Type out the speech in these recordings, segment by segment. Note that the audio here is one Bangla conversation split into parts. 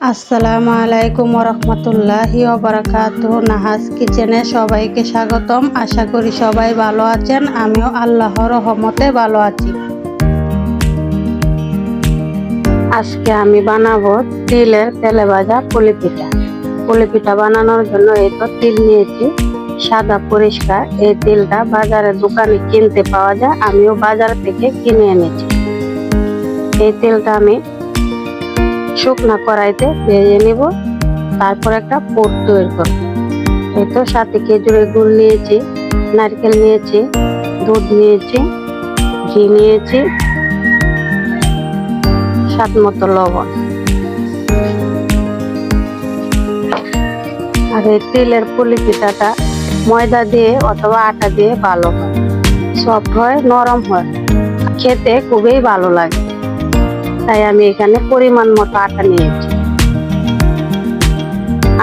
আসসালামু আলাইকুম রহমতুল্লাহি বারাকাতু নাহাজ কিচেনে সবাইকে স্বাগতম। আশা করি সবাই ভালো আছেন। আমিও আল্লাহর রহমতে ভালো আছি। আজকে আমি বানাবো তিলের তেলে ভাজা পুলি পিঠা পুলি পিঠা বানানোর জন্য এই তো তিল নিয়েছি। সাদা পরিষ্কার। এই তিলটা বাজারে দোকানে কিনতে পাওয়া যায়। আমিও বাজার থেকে কিনে এনেছি। এই তেলটা আমি শুকনা কড়াইতে ভেজে নিব। তারপর একটা পোট তৈরি করব। এই তো সাথে খেজুরের গুড় নিয়েছি, নারকেল নিয়েছি, দুধ নিয়েছি, ঘি নিয়েছি, স্বাদ মতো লবণ। আর এই তেলের পুলি পিঠাটা ময়দা দিয়ে অথবা আটা দিয়ে ভালো হয়। সফট হয় নরম হয়। খেতে খুবই ভালো লাগে। তাই আমি এখানে পরিমাণ মতো আটা নিয়েছি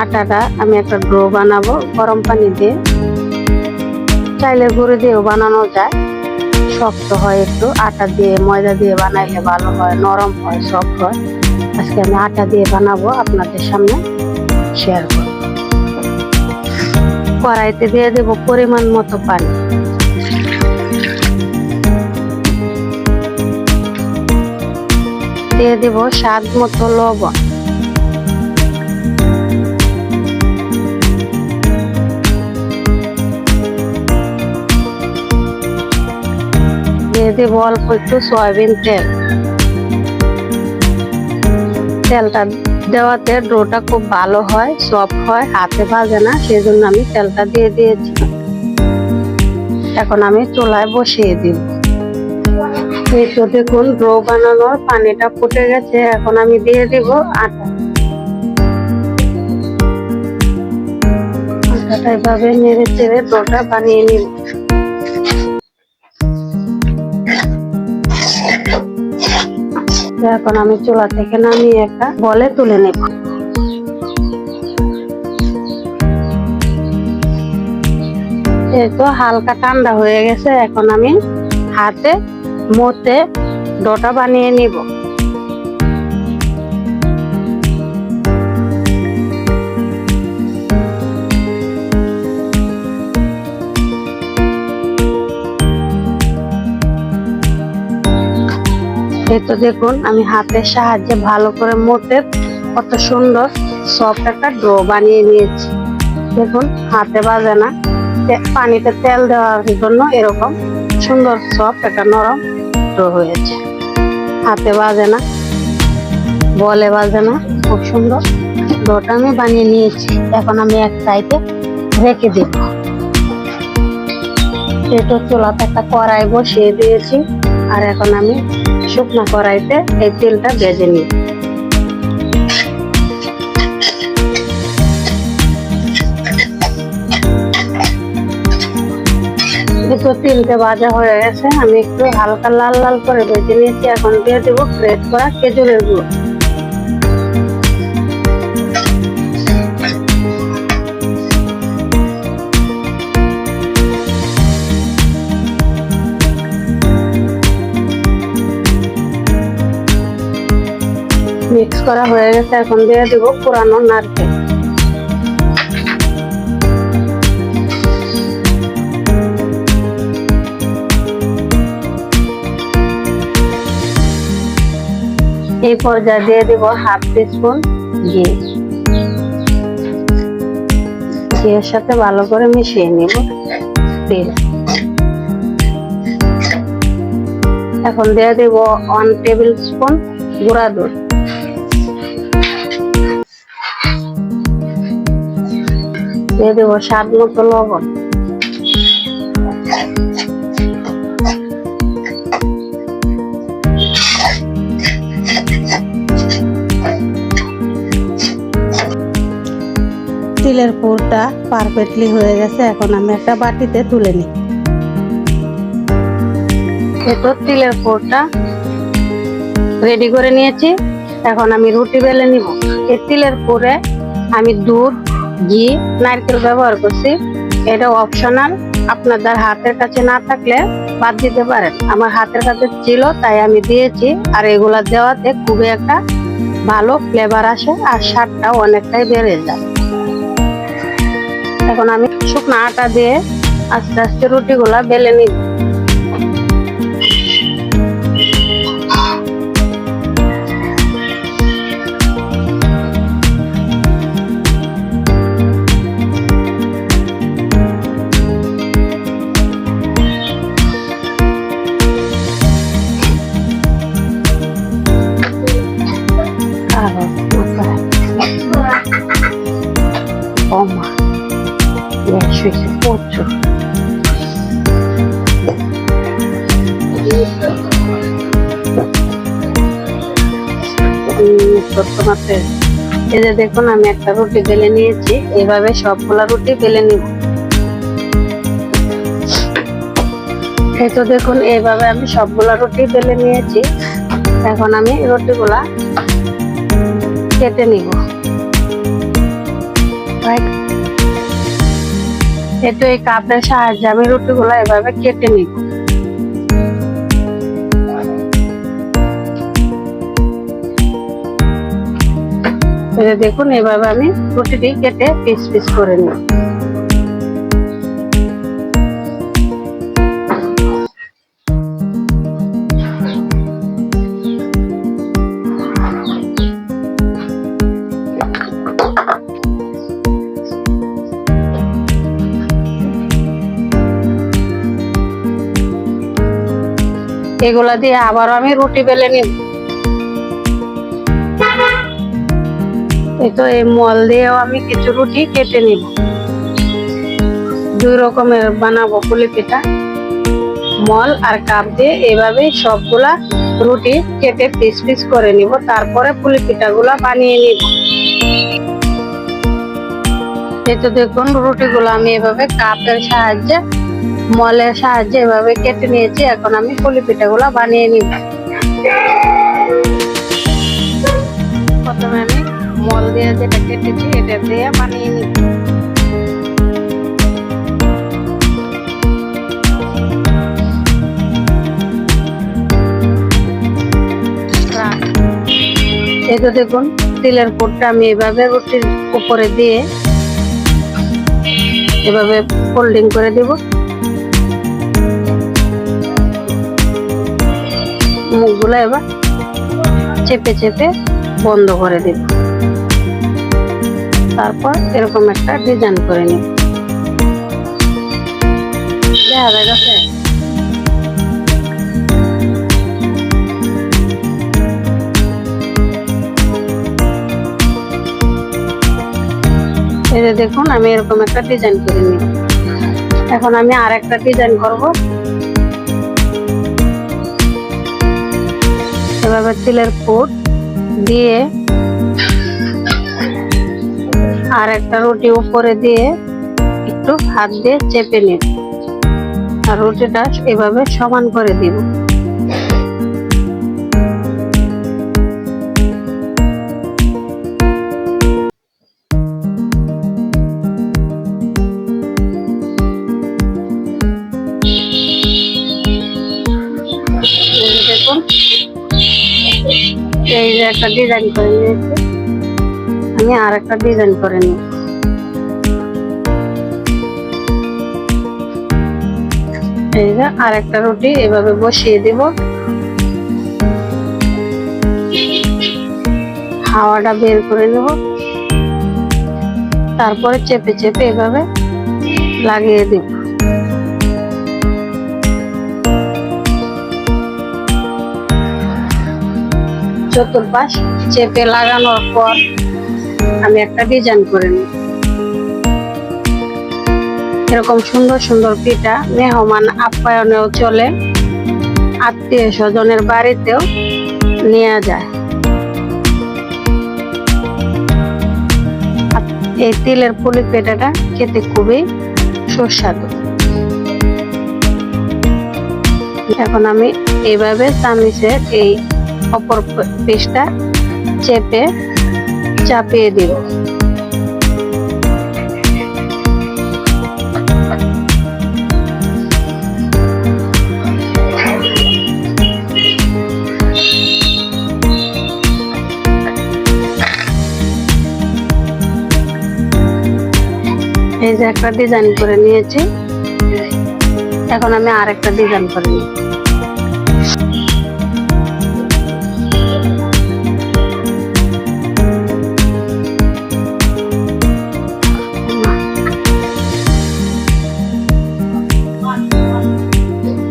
আটাটা আমি একটা ড্রো বানাবো, গরম পানি দিয়ে। চাইলে গুঁড়ো দিয়েও বানানো যায়। শক্ত হয় একটু, আটা দিয়ে, ময়দা দিয়ে বানাইলে ভালো হয়, নরম হয়, সফট হয়। আজকে আমি আটা দিয়ে বানাবো, আপনাদের সামনে শেয়ার করব। কড়াইতে দিয়ে দেবো পরিমাণ মতো পানি। দিয়ে দেব স্বাদ মতো লবণ। দিয়ে দেব অল্প একটু সয়াবিন তেল। তেলটা দেওয়াতে ডোটা খুব ভালো হয়, সফট হয়, হাতে ভাজে না সেই জন্য আমি তেলটা দিয়ে দিয়েছি। এখন আমি চুলায় বসিয়ে দিব। এই তো দেখুন ডো বানানোর পানিটা ফুটে গেছে, এখন আমি দিয়ে দিব আটা। আটাটা এভাবে নেড়ে চেড়ে ডোটা বানিয়ে নিব। এখন আমি চুলা থেকে নামিয়ে একটা বলে তুলে নেব। তো হালকা ঠান্ডা হয়ে গেছে, এখন আমি হাতে মতে ডটা বানিয়ে নিব। তো দেখুন, আমি হাতের সাহায্যে ভালো করে মোটে কত সুন্দর সফট একটা ডো বানিয়ে নিয়েছি। দেখুন, হাতে বাজে না। পানিতে তেল দেওয়ার জন্য এরকম সুন্দর সফট একটা নরম ডো হয়েছে। হাতে বাজে না, বলে বাজে না, খুব সুন্দর। ডোটা আমি বানিয়ে নিয়েছি, এখন আমি এক সাইডে রেখে দেব। এটা চুলাতে একটা কড়াই বসিয়ে দিয়েছি, আর এখন আমি শুকনো কড়াইতে এই তেলটা ভেজে নিই দুটো তিনটে ভাজা হয়ে গেছে। আমি একটু হালকা লাল লাল করে ভেজে নিয়েছি, এখন দিয়ে দেবো গ্রেট করা খেজুরের গুঁড়ো। মিক্স করা হয়ে গেছে, এখন দিয়ে দেবো পুরানো নারকেল। এই পর্যায়ে দিয়ে দিব হাফ টিস্পুন ঘি। ঘিয়ের সাথে ভালো করে মিশিয়ে নিব। তেল এখন দিয়ে দেব ওয়ান টেবিল স্পুন গুঁড়া দুধ। দিয়ে দেবো স্বাদ মতো লবণ। তিলের পুরটা পারফেক্টলি হয়ে গেছে, এখন আমি একটা বাটিতে তুলে নিই। এতো তিলের পুরটা রেডি করে নিয়েছি। এখন আমি রুটি বেলে নিব। এই তিলের পুরে আমি দুধ, ঘি, নারকেল ব্যবহার করছি। এটা অপশনাল আপনাদের হাতের কাছে না থাকলে বাদ দিতে পারেন। আমার হাতের কাছে ছিল, তাই আমি দিয়েছি। আর এগুলা দেওয়াতে খুবই একটা ভালো ফ্লেভার আসে, আর স্বাদটাও অনেকটাই বেড়ে যায়। এখন আমি শুকনো আটা দিয়ে আস্তে আস্তে রুটিগুলা বেলে নিব। তোমাতে এই যে দেখুন, আমি একটা রুটি বেলে নিয়েছি। এইভাবে সবগুলা রুটি বেলে নিব। এই তো দেখুন এইভাবে আমি সবগুলা রুটি বেলে নিয়েছি। এখন আমি রুটিগুলা কেটে নিব। একটু এই কাপের সাহায্যে আমি রুটিগুলো এভাবে কেটে নিব। এই দেখুন, এভাবে আমি রুটিটি কেটে পিস পিস করে নিই। এগুলা দিয়ে আবার আমি রুটি বেলে নিব। তো এই মল দিয়েও আমি কিছু রুটি কেটে নিব। দুই রকমের বানাবো পুলি পিঠা মল আর কাপ দিয়ে এভাবে সবগুলা রুটি কেটে পিস পিস করে নিব, তারপরে পুলি পিঠাগুলা বানিয়ে নিব। এই তো দেখুন রুটিগুলো আমি এভাবে কাপের সাহায্যে, মলের সাহায্যে এভাবে কেটে নিয়েছি, এখন আমি পুলি পিঠাগুলো বানিয়ে নিব। প্রথমে আমি মল দিয়ে যেটা কেটেছি, এটা দিয়ে বানিয়ে নিব। এই তো দেখুন, তিলের কোটটা আমি এভাবে রুটির উপরে দিয়ে এভাবে ফোল্ডিং করে দিব। মুখগুলো এবার চেপে চেপে বন্ধ করে দিব। তারপর এরকম একটা ডিজাইন করে যে দেখুন, আমি এরকম একটা ডিজাইন করে নিব এখন আমি আর একটা ডিজাইন করব। এভাবে তিলের ফুট দিয়ে আর একটা রুটি উপরে দিয়ে একটু হাত দিয়ে চেপে নিব। আর রুটিটা এভাবে সমান করে দিব। দেখুন, এই যে একটা ডিজাইন করে নিয়েছি। আমি আর একটা ডিজাইন করে নিই। এই যে আর একটা রুটি এভাবে বসিয়ে দিব। হাওয়াটা বের করে নেব। তারপরে চেপে চেপে এভাবে লাগিয়ে দিব। চতুর্পাশ চেপে লাগানোর পর আমি একটা ডিজাইন করে নিই। এরকম সুন্দর সুন্দর পিঠা মেহমান আপ্যায়নেও চলে, আত্মীয় স্বজনের বাড়িতেও নেওয়া যায়। এই তিলের পুলি পেটাটা খেতে খুবই সুস্বাদু। এখন আমি এইভাবে চামিচের এই অপর পিসটা চেপে চাপিয়ে দিব। এই যে একটা ডিজাইন করে নিয়েছি। এখন আমি আরেকটা ডিজাইন করে নিই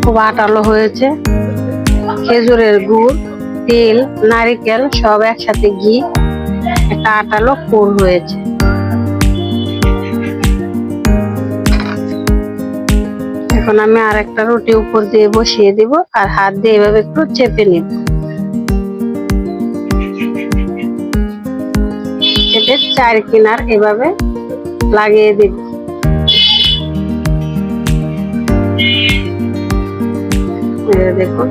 খুব আটালো হয়েছে। খেজুরের গুড়, তেল, নারিকেল সব একসাথে ঘি, একটা আটালো পুর হয়েছে। এখন আমি আর একটা রুটি উপর দিয়ে বসিয়ে দিব আর হাত দিয়ে এভাবে একটু চেপে নিব। চার কিনার এভাবে লাগিয়ে দিব। দেখুন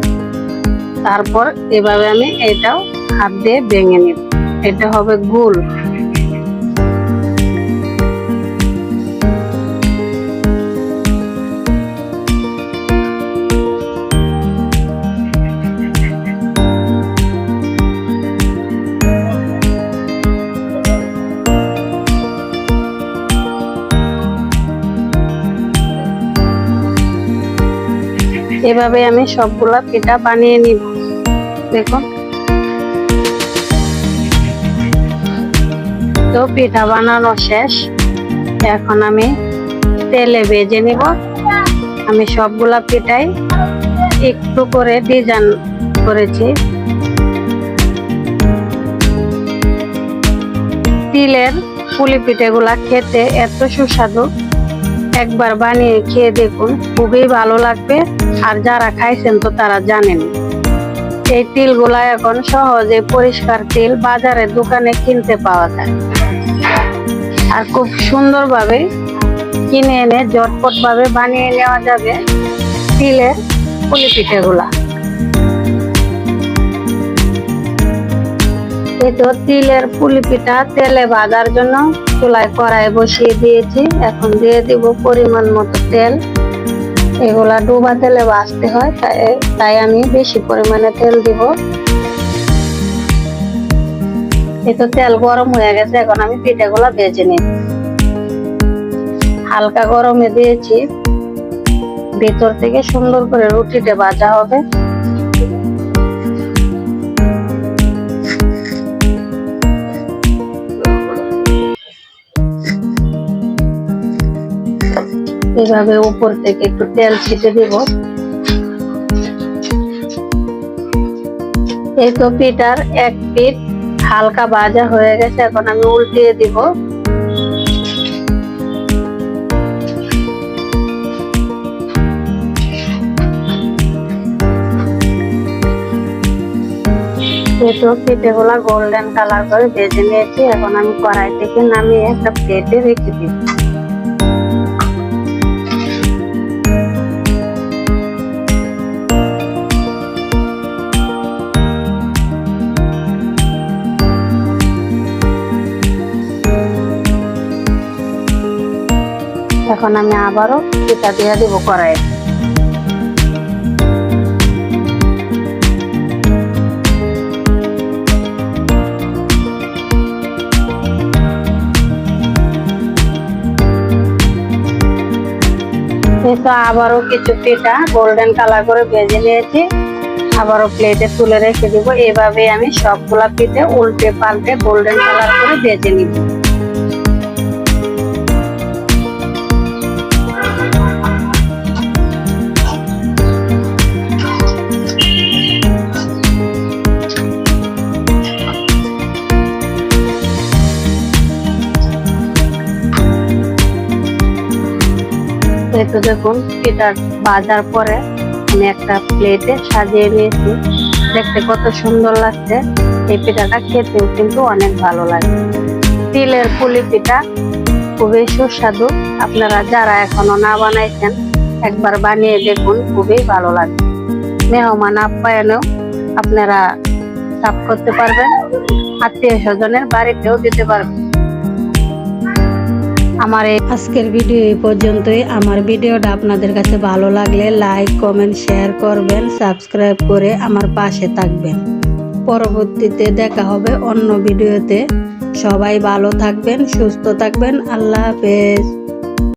তারপর এভাবে আমি এটাও হাত দিয়ে ভেঙে নিব। এটা হবে গোল। এভাবে আমি সবগুলা পিঠা বানিয়ে নিব। দেখুন তো পিঠা বানানো শেষ। এখন আমি তেলে ভেজে নিব। আমি সবগুলা পিঠাই একটু করে ডিজাইন করেছি। তিলের পুলি পিঠেগুলা খেতে এত সুস্বাদু। একবার বানিয়ে খেয়ে দেখুন, খুবই ভালো লাগবে। আর যারা খাইছেন তো তারা জানেন। এই তিলগুলা এখন সহজে পরিষ্কার তিল বাজারে দোকানে কিনতে পাওয়া যায়। আর খুব সুন্দরভাবে কিনে এনে জটপট ভাবে বানিয়ে নেওয়া যাবে তিলের পুলি পিঠেগুলা তো তিলের পুলি পিঠা তেলে ভাজার জন্য চুলায় কড়াই বসিয়ে দিয়েছি। এখন দিয়ে দিব পরিমাণ মতো তেল। এগুলা ডুবা তেলে ভাজতে হয়, তাই তাই আমি বেশি পরিমাণে তেল দিব। এই তো তেল গরম হয়ে গেছে, এখন আমি পিঠাগুলা ভেজে নিই হালকা গরমে দিয়েছি। ভেতর থেকে সুন্দর করে রুটিটা ভাজা হবে। এভাবে উপর থেকে একটু তেল ছিটে দিব। এই তো পিঠার এক পিঠ হালকা ভাজা হয়ে গেছে, এখন আমি উল্টিয়ে দিব। গোল্ডেন কালার করে ভেজে নিয়েছি, এখন আমি কড়াই থেকে নামিয়ে একটা প্লেটে রেখে দিব এখন আমি আবারও পিঠা দিয়ে দিব কড়াইয়ে। তো আবারও কিছু পিঠা গোল্ডেন কালার করে ভেজে নিয়েছি। আবারও প্লেটে তুলে রেখে দিব। এভাবে আমি সবগুলা পিঠে উল্টে পাল্টে গোল্ডেন কালার করে ভেজে নিব। দেখুন পিঠা বাজার পরে আমি একটা প্লেটে সাজিয়ে নিয়েছি। দেখতে কত সুন্দর লাগছে। এই পিঠাটা খেতেও কিন্তু অনেক ভালো লাগে। তিলের পুলি পিঠা খুবই সুস্বাদু। আপনারা যারা এখনও না বানাইছেন, একবার বানিয়ে দেখুন, খুবই ভালো লাগে। মেহমান আপ্যায়নেও আপনারা সাফ করতে পারবেন। আত্মীয় স্বজনের বাড়িতেও দিতে পারবেন। আমার এই আজকের ভিডিও এই পর্যন্তই। আমার ভিডিওটা আপনাদের কাছে ভালো লাগলে লাইক, কমেন্ট, শেয়ার করবেন, সাবস্ক্রাইব করে আমার পাশে থাকবেন। পরবর্তীতে দেখা হবে অন্য ভিডিওতে। সবাই ভালো থাকবেন, সুস্থ থাকবেন। আল্লাহ হাফেজ।